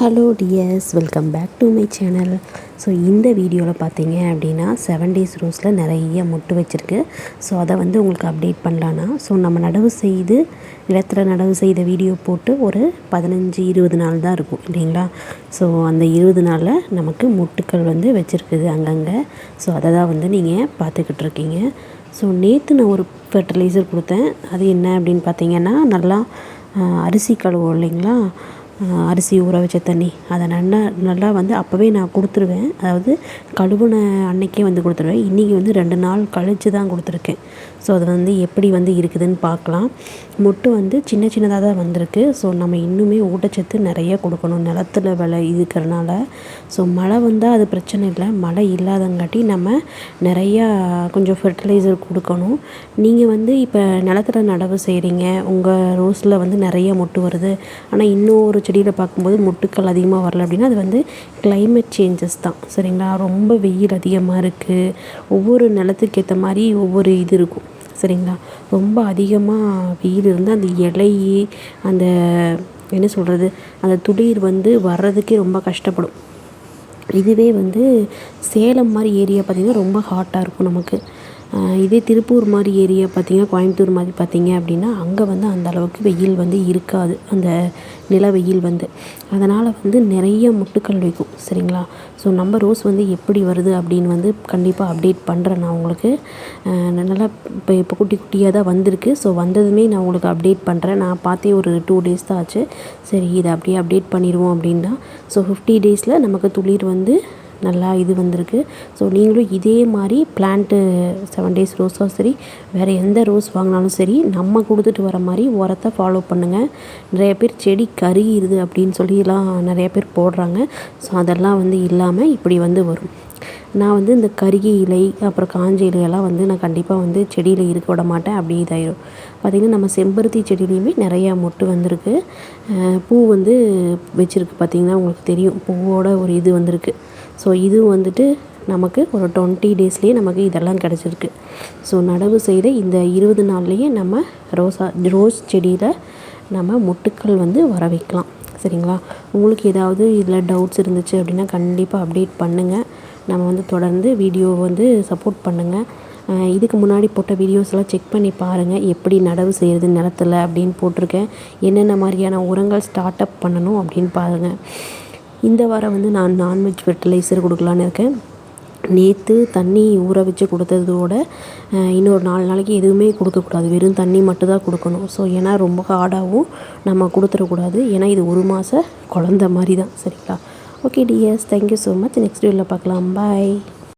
Hello dears welcome back to my channel so இந்த வீடியோவில் பார்த்தீங்க அப்படின்னா செவன் டேஸ் ரோஸில் நிறைய மொட்டு வச்சுருக்கு. ஸோ அதை வந்து உங்களுக்கு அப்டேட் பண்ணலான்னா ஸோ நம்ம நடவு செய்து நிலத்தில் நடவு செய்த வீடியோ போட்டு ஒரு பதினஞ்சு இருபது நாள் தான் இருக்கும் இல்லைங்களா? ஸோ அந்த இருபது நாளில் நமக்கு மொட்டுக்கள் வந்து வச்சுருக்குது அங்கங்கே. ஸோ அதை தான் வந்து நீங்கள் பார்த்துக்கிட்டு இருக்கீங்க. ஸோ நேற்று நான் ஒரு ஃபெர்டிலைசர் கொடுத்தேன். அது என்ன அப்படின்னு பார்த்தீங்கன்னா நல்லா அரிசி கழுவோம் இல்லைங்களா? அரிசி ஊற வச்ச தண்ணி. அதை நல்லா நல்லா வந்து அப்போவே நான் கொடுத்துருவேன். அதாவது கழுவுன அன்னைக்கே வந்து கொடுத்துருவேன். இன்றைக்கி வந்து ரெண்டு நாள் கழித்து தான் கொடுத்துருக்கேன். ஸோ அது வந்து எப்படி வந்து இருக்குதுன்னு பார்க்கலாம். மொட்டு வந்து சின்ன சின்னதாக தான் வந்திருக்கு. ஸோ நம்ம இன்னுமே ஊட்டச்சத்து நிறைய கொடுக்கணும். நிலத்துல விலை இருக்கிறனால. ஸோ மழை வந்தால் அது பிரச்சனை இல்லை. மழை இல்லாதங்காட்டி நம்ம நிறையா கொஞ்சம் ஃபெர்டிலைசர் கொடுக்கணும். நீங்கள் வந்து இப்போ நிலத்துல நடவு செய்கிறீங்க உங்கள் ரோஸில் வந்து நிறைய மொட்டு வருது. ஆனால் இன்னொரு செடியில் பார்க்கும்போது மொட்டுக்கள் அதிகமாக வரல அப்படின்னா அது வந்து கிளைமேட் சேஞ்சஸ் தான். சரிங்களா? ரொம்ப வெயில் அதிகமாக இருக்குது ஒவ்வொரு நிலத்துக்கு ஏற்ற மாதிரி ஒவ்வொரு இது இருக்கும். சரிங்களா? ரொம்ப அதிகமாக வெயில் இருந்தால் அந்த இலை அந்த என்ன சொல்கிறது அந்த துளிர் வந்து வர்றதுக்கே ரொம்ப கஷ்டப்படும். இதுவே வந்து சேலம் மாதிரி ஏரியா பார்த்திங்கன்னா ரொம்ப ஹாட்டாக இருக்கும் நமக்கு. இதே திருப்பூர் மாதிரி ஏரியா பார்த்திங்கன்னா கோயம்புத்தூர் மாதிரி பார்த்திங்க அப்படின்னா அங்கே வந்து அந்த அளவுக்கு வெயில் வந்து இருக்காது. அந்த நில வெயில் வந்து. அதனால் வந்து நிறைய மொட்டுக்கள் வைக்கும் சரிங்களா? ஸோ நம்ம ரோஸ் வந்து எப்படி வருது அப்படின்னு வந்து கண்டிப்பாக அப்டேட் பண்ணுறேன் நான் உங்களுக்கு. நல்லா இப்போ இப்போ குட்டி குட்டியாக தான் வந்திருக்கு. ஸோ வந்ததுமே நான் உங்களுக்கு அப்டேட் பண்ணுறேன் நான் பார்த்தே ஒரு டூ டேஸ் தான் ஆச்சு. சரி இதை அப்படியே அப்டேட் பண்ணிடுவோம் அப்படின்னா. ஸோ ஃபிஃப்டி டேஸில் நமக்கு துளிர் வந்து நல்லா இது வந்திருக்கு. ஸோ நீங்களும் இதே மாதிரி பிளான்ட்டு செவன் டேஸ் ரோஸும் சரி வேறு எந்த ரோஸ் வாங்கினாலும் சரி நம்ம கொடுத்துட்டு வர மாதிரி உரத்தை ஃபாலோ பண்ணுங்கள் நிறைய பேர் செடி கருகிருது அப்படின்னு சொல்லிலாம் நிறைய பேர் போடுறாங்க. ஸோ அதெல்லாம் வந்து இல்லாமல் இப்படி வந்து வரும். நான் வந்து இந்த கருகி இலை அப்புறம் காஞ்ச இலையெல்லாம் வந்து நான் கண்டிப்பாக வந்து செடியில் இருக்க விட மாட்டேன். அப்படி இதாயிரும். பார்த்திங்கன்னா நம்ம செம்பருத்தி செடியிலையுமே நிறையா மொட்டு வந்திருக்கு. பூ வந்து வச்சுருக்கு. பார்த்திங்கன்னா உங்களுக்கு தெரியும். பூவோட ஒரு இது வந்திருக்கு. ஸோ இதுவும் வந்துட்டு நமக்கு ஒரு டுவெண்ட்டி டேஸ்லேயே நமக்கு இதெல்லாம் கிடச்சிருக்கு. ஸோ நடவு செய்த இந்த இருபது நாள்லேயே நம்ம ரோஸா ரோஸ் செடியில் நம்ம மொட்டுக்கள் வந்து வர வைக்கலாம். சரிங்களா? உங்களுக்கு ஏதாவது இதில் டவுட்ஸ் இருந்துச்சு அப்படின்னா கண்டிப்பாக அப்டேட் பண்ணுங்கள் நம்ம வந்து தொடர்ந்து வீடியோ வந்து சப்போர்ட் பண்ணுங்கள் இதுக்கு முன்னாடி போட்ட வீடியோஸ்லாம் செக் பண்ணி பாருங்கள் எப்படி நடவு செய்கிறது நிலத்தில் அப்படின்னு போட்டிருக்கேன். என்னென்ன மாதிரியான உரங்கள் ஸ்டார்ட் அப் பண்ணணும் அப்படின்னு பாருங்கள் இந்த வாரம் வந்து நான் நான்வெஜ் ஃபெர்டிலைசர் கொடுக்கலான்னு இருக்கேன். நேற்று தண்ணி ஊற வச்சு கொடுத்ததோட இன்னொரு நாலு நாளைக்கு எதுவுமே கொடுக்கக்கூடாது. வெறும் தண்ணி மட்டும் தான் கொடுக்கணும். ஸோ ஏன்னா ரொம்ப ஹார்டாகவும் நம்ம கொடுத்துடக்கூடாது. ஏன்னா இது ஒரு மாத குழந்த மாதிரி தான் சரிங்களா okay TS thank you so much next வீடியோவில் பார்க்கலாம். பாய்